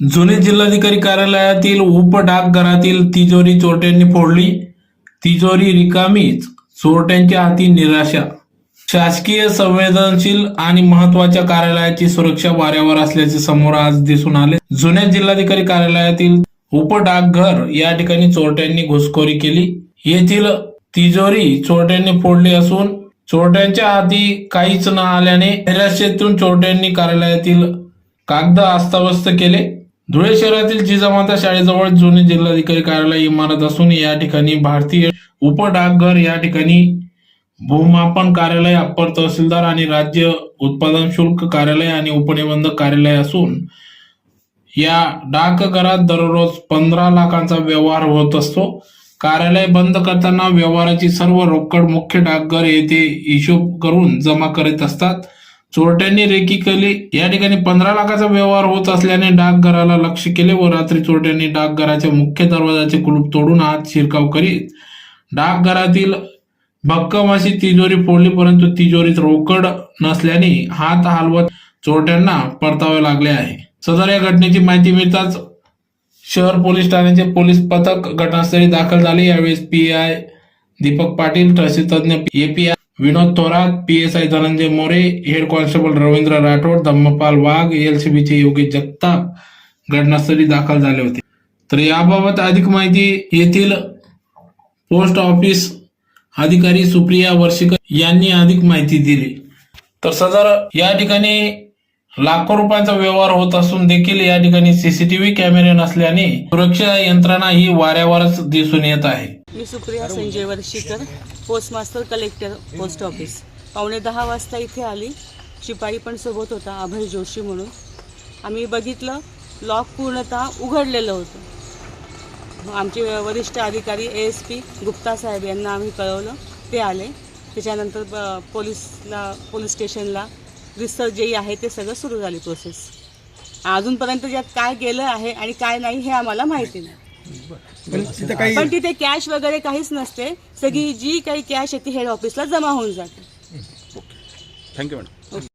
जुने जिल्हाधिकारी कार्यालयातील उप डाकघरातील तिजोरी चोरट्यांनी फोडली. तिजोरी रिकामीच चोरट्यांच्या हाती निराशा. शासकीय संवेदनशील आणि महत्त्वाच्या कार्यालयाची सुरक्षा वाऱ्यावर असल्याचे समोर आज दिसून आले. जुन्या जिल्हाधिकारी कार्यालयातील उप डाकघर या ठिकाणी चोरट्यांनी घुसखोरी केली. येथील तिजोरी चोरट्यांनी फोडली असून चोरट्यांच्या हाती काहीच न आल्याने निराशेतून चोरट्यांनी कार्यालयातील कागद अस्ताव्यस्त केले. धुळे शहरातील जिजामाता शाळेजवळ जुने जिल्हाधिकारी कार्यालय इमारत असून या ठिकाणी भारतीय उप डाकघर या ठिकाणी भूमापन कार्यालय अप्पर तहसीलदार आणि राज्य उत्पादन शुल्क कार्यालय आणि उपनिबंधक कार्यालय असून या डाकघरात दररोज पंधरा लाखांचा व्यवहार होत असतो. कार्यालय बंद करताना व्यवहाराची सर्व रोकड मुख्य डाकघर येथे हिशोब करून जमा करीत असतात. चोरट्यांनी रेकी केली. या ठिकाणी पंधरा लाखाचा व्यवहार होत असल्याने डाकघराला लक्ष केले व रात्री चोरट्यांनी डाकघराच्या मुख्य दरवाजाचे कुलूप तोडून आत शिरकाव करीत डाकघरातील भक्कम अशी तिजोरी फोडली परंतु तिजोरीत रोकड नसल्याने हात हलवत चोरट्यांना परतावे लागले आहे. सदर या घटनेची माहिती मिळताच शहर पोलीस ठाण्याचे पोलीस पथक घटनास्थळी दाखल झाले. यावेळेस पी आय दीपक पाटील तहसील तज्ञ API Vinod Thorat P S I Dhananjay More head constable Ravindra Rathod Dhammapal Wagh एलसीबीचे Yogi Jagtap घटनास्थळी दाखल झाले होते. तर याबाबत अधिक माहिती येथील पोस्ट ऑफिस अधिकारी सुप्रिया वर्षिकर यांनी अधिक माहिती दिली. तर सदर या ठिकाणी लाखो रुपयांचा व्यवहार होत असून देखील या ठिकाणी सीसीटीव्ही कॅमेरे नसल्याने सुरक्षा यंत्रणा ही वाऱ्यावरच दिसून येत आहे. मी Supriya Sanjay Varshikar postmaster collector post office पावणे दहा वाजता इथे आली. शिपाई पण सोबत होता अभय जोशी म्हणून. आम्ही बघितलं लॉक पूर्णतः उघडलेलं होतं. आमचे वरिष्ठ अधिकारी ए एस पी गुप्ता साहेब यांना आम्ही कळवलं. ते आले. त्याच्यानंतर पोलीसला पोलीस स्टेशनला रिसर्च जे आहे ते सगळं सुरू झाली प्रोसेस अजूनपर्यंत यात काय गेलं आहे आणि काय नाही हे आम्हाला माहिती नाही. तिथं काही पण तिथे कॅश वगैरे काहीच नसते. सगळी जी काही कॅश आहे ती हेड ऑफिसला जमा होऊन जाते. Thank you madam